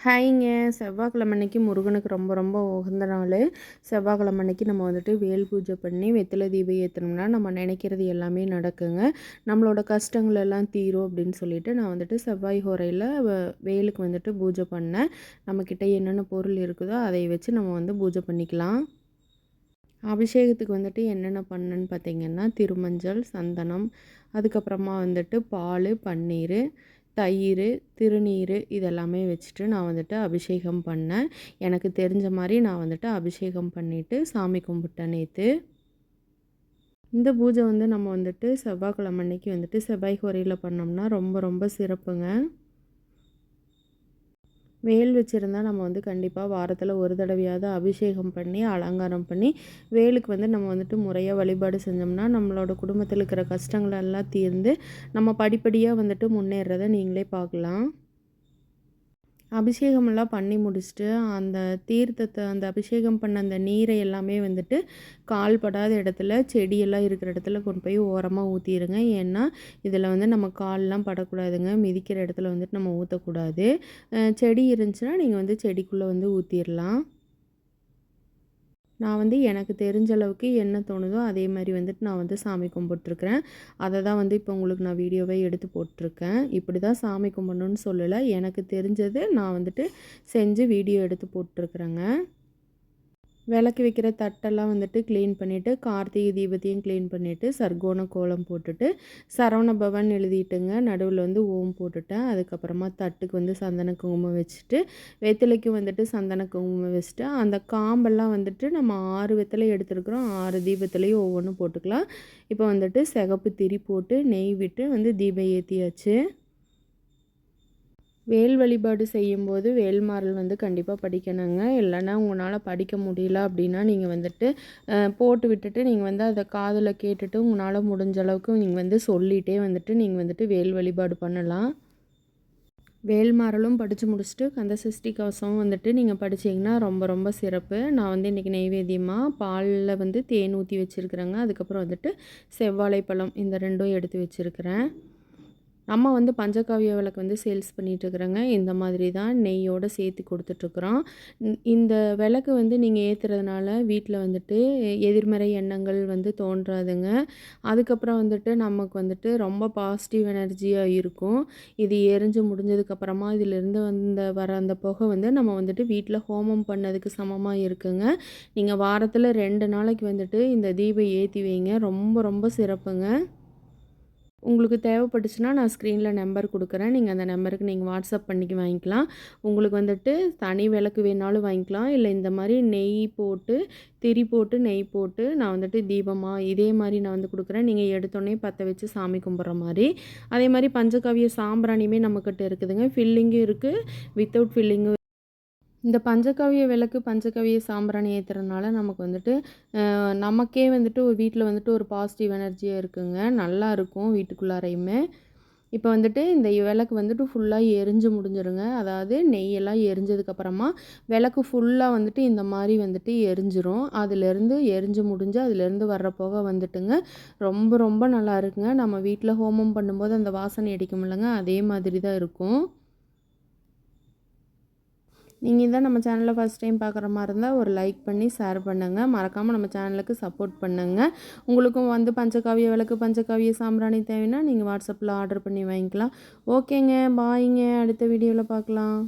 ஹாய்ங்க. செவ்வாய்க்கிழமை அன்னைக்கு முருகனுக்கு ரொம்ப ரொம்ப உகந்த நாள். செவ்வாய்க்கிழமை அன்னைக்கு நம்ம வந்துட்டு வேல் பூஜை பண்ணி வெத்தலை தீபம் ஏற்றினோம்னா நம்ம நினைக்கிறது எல்லாமே நடக்குங்க. நம்மளோட கஷ்டங்கள் எல்லாம் தீரும் அப்படின்னு சொல்லிட்டு நான் வந்துட்டு செவ்வாய் ஹோரையில் வேலுக்கு வந்துட்டு பூஜை பண்ணேன். நம்மக்கிட்ட என்னென்ன பொருள் இருக்குதோ அதை வச்சு நம்ம வந்து பூஜை பண்ணிக்கலாம். அபிஷேகத்துக்கு வந்துட்டு என்னென்ன பண்ணுன்னு பார்த்தீங்கன்னா திருமஞ்சள் சந்தனம் அதுக்கப்புறமா வந்துட்டு பால் பன்னீர் தயிர் திருநீர் இதெல்லாமே வச்சுட்டு நான் வந்துட்டு அபிஷேகம் பண்ணேன். எனக்கு தெரிஞ்ச மாதிரி நான் வந்துட்டு அபிஷேகம் பண்ணிவிட்டு சாமி கும்பிட்டேன் நேற்று இந்த பூஜை வந்து நம்ம வந்துட்டு செவ்வாய்க்கிழமை அன்னைக்கு வந்துட்டு செவ்வாய் குறையில் பண்ணோம்னா ரொம்ப ரொம்ப சிறப்புங்க. வேல் வச்சுருந்தா நம்ம வந்து கண்டிப்பாக வாரத்தில் ஒரு தடவையாவது அபிஷேகம் பண்ணி அலங்காரம் பண்ணி வேலுக்கு வந்து நம்ம வந்துட்டு முறையாக வழிபாடு செஞ்சோம்னா நம்மளோட குடும்பத்தில் இருக்கிற கஷ்டங்கள் எல்லாம் தீர்ந்து நம்ம படிப்படியாக வந்துட்டு முன்னேறதை நீங்களே பார்க்கலாம். அபிஷேகமெல்லாம் பண்ணி முடிச்சுட்டு அந்த தீர்த்தத்தை அந்த அபிஷேகம் பண்ண அந்த நீரை எல்லாமே வந்துட்டு கால் படாத இடத்துல செடியெல்லாம் இருக்கிற இடத்துல கொண்டு போய் ஓரமாக ஊற்றிடுங்க ஏன்னா இதில் வந்து நம்ம கால்லாம் படக்கூடாதுங்க. மிதிக்கிற இடத்துல வந்துட்டு நம்ம ஊற்றக்கூடாது செடி இருந்துச்சுன்னா நீங்கள் வந்து செடிக்குள்ளே வந்து ஊற்றிடலாம் நான் வந்து எனக்கு தெரிஞ்ச அளவுக்கு என்ன தோணுதோ அதே மாதிரி வந்துட்டு நான் வந்து சாமி கும்பிட்ருக்குறேன் அதை தான் வந்து இப்போ உங்களுக்கு நான் வீடியோவை எடுத்து போட்டிருக்கேன். இப்படி தான் சாமி கும்பிடணும்னு சொல்லலை. எனக்கு தெரிஞ்சது நான் வந்துட்டு செஞ்சு வீடியோ எடுத்து போட்டிருக்குறேங்க. விளக்கு வைக்கிற தட்டெல்லாம் வந்துட்டு க்ளீன் பண்ணிவிட்டு கார்த்திகை தீபத்தையும் க்ளீன் பண்ணிவிட்டு சர்க்கோண கோலம் போட்டுட்டு சரவண பவன் எழுதிட்டுங்க. நடுவில் வந்து ஓம் போட்டுட்டேன். அதுக்கப்புறமா தட்டுக்கு வந்து சந்தன குங்குமம் வச்சுட்டு வெத்தலைக்கு வந்துட்டு சந்தன குங்குமம் வச்சுட்டு அந்த காம்பெல்லாம் வந்துட்டு நம்ம ஆறு வெத்தலை எடுத்துருக்குறோம். ஆறு தீபத்துலேயும் ஒவ்வொன்றும் போட்டுக்கலாம். இப்போ வந்துட்டு சிகப்பு திரி போட்டு நெய் விட்டு வந்து தீபம் ஏற்றியாச்சு வேல் வழிபாடு செய்யும்போது வேல்மாறல் வந்து கண்டிப்பாக படிக்கணுங்க. இல்லைன்னா உங்களால் படிக்க முடியல அப்படின்னா நீங்கள் வந்துட்டு போட்டு விட்டுட்டு நீங்கள் வந்து அதை காதில் கேட்டுட்டு உங்களால் முடிஞ்ச அளவுக்கு நீங்கள் வந்து சொல்லிகிட்டே வந்துட்டு நீங்கள் வந்துட்டு வேல் வழிபாடு பண்ணலாம். வேல்மாறலும் படித்து முடிச்சுட்டு கந்த சஷ்டி கவசமும் வந்துட்டு நீங்கள் படித்தீங்கன்னா ரொம்ப ரொம்ப சிறப்பு. நான் வந்து இன்றைக்கி நெய்வேத்தியமாக பாலில் வந்து தேன் ஊற்றி வச்சுருக்குறேங்க. அதுக்கப்புறம் வந்துட்டு செவ்வாழை பழம் இந்த ரெண்டும் எடுத்து வச்சுருக்கிறேன். நம்ம வந்து பஞ்சகாவிய விளக்கு வந்து சேல்ஸ் பண்ணிகிட்ருக்குறோங்க இந்த மாதிரி தான் நெய்யோடு சேர்த்து கொடுத்துட்ருக்குறோம் இந்த விளக்கு வந்து நீங்கள் ஏற்றுறதுனால வீட்டில் வந்துட்டு எதிர்மறை எண்ணங்கள் வந்து தோன்றாதுங்க. அதுக்கப்புறம் வந்துட்டு நமக்கு வந்துட்டு ரொம்ப பாசிட்டிவ் எனர்ஜியாக இருக்கும். இது எரிஞ்சு முடிஞ்சதுக்கப்புறமா இதிலிருந்து வந்த வர அந்த புகை வந்து நம்ம வந்துட்டு வீட்டில் ஹோமம் பண்ணதுக்கு சமமாக இருக்குங்க. நீங்கள் வாரத்தில் ரெண்டு நாளைக்கு வந்துட்டு இந்த தீபம் ஏற்றி வைங்க. ரொம்ப ரொம்ப சிறப்புங்க. உங்களுக்கு தேவைப்பட்டுச்சுன்னா நான் ஸ்க்ரீனில் நம்பர் கொடுக்குறேன். நீங்கள் அந்த நம்பருக்கு நீங்கள் வாட்ஸ்அப் பண்ணிக்கு வாங்கிக்கலாம். உங்களுக்கு வந்துட்டு தனி விளக்கு வேணாலும் வாங்கிக்கலாம். இல்லை இந்த மாதிரி நெய் போட்டு திரி போட்டு நெய் போட்டு நான் வந்துட்டு தீபமாக இதே மாதிரி நான் வந்து கொடுக்குறேன். நீங்கள் எடுத்தோடனே பற்ற வச்சு சாமி கும்பிட்ற மாதிரி. அதே மாதிரி பஞ்சகாவிய சாம்பிராணியுமே நம்மக்கிட்ட இருக்குதுங்க. ஃபில்லிங்கும் இருக்குது வித்தவுட் ஃபில்லிங்கும் இந்த பஞ்சகவிய விளக்கு பஞ்சகவிய சாம்பிராணி ஏற்றுறதுனால நமக்கு வந்துட்டு நமக்கே வந்துட்டு ஒரு வீட்டில் வந்துட்டு ஒரு பாசிட்டிவ் எனர்ஜியாக இருக்குங்க. நல்லா இருக்கும் வீட்டுக்குள்ளாரையுமே. இப்போ வந்துட்டு இந்த விளக்கு வந்துட்டு ஃபுல்லாக எரிஞ்சு முடிஞ்சிருங்க. அதாவது நெய்யெல்லாம் எரிஞ்சதுக்கப்புறமா விளக்கு ஃபுல்லாக வந்துட்டு இந்த மாதிரி வந்துட்டு எரிஞ்சிரும். அதுலேருந்து எரிஞ்சு முடிஞ்சு அதுலேருந்து வர்ற புகை வந்துட்டுங்க. ரொம்ப ரொம்ப நல்லா இருக்குங்க. நம்ம வீட்டில் ஹோமம் பண்ணும்போது அந்த வாசனை அடிக்கும் இல்லைங்க அதே மாதிரி தான் இருக்கும். நீங்கள் தான் நம்ம சேனலில் ஃபஸ்ட் டைம் பார்க்குற மாதிரி இருந்தால் ஒரு லைக் பண்ணி ஷேர் பண்ணுங்கள் மறக்காமல் நம்ம சேனலுக்கு சப்போர்ட் பண்ணுங்கள் உங்களுக்கும் வந்து பஞ்சகாவிய விளக்கு பஞ்சகாவிய சாம்பிராணி தேவைன்னா நீங்கள் வாட்ஸ்அப்பில் ஆர்டர் பண்ணி வாங்கிக்கலாம். ஓகேங்க பாய்ங்க அடுத்த வீடியோவில் பார்க்கலாம்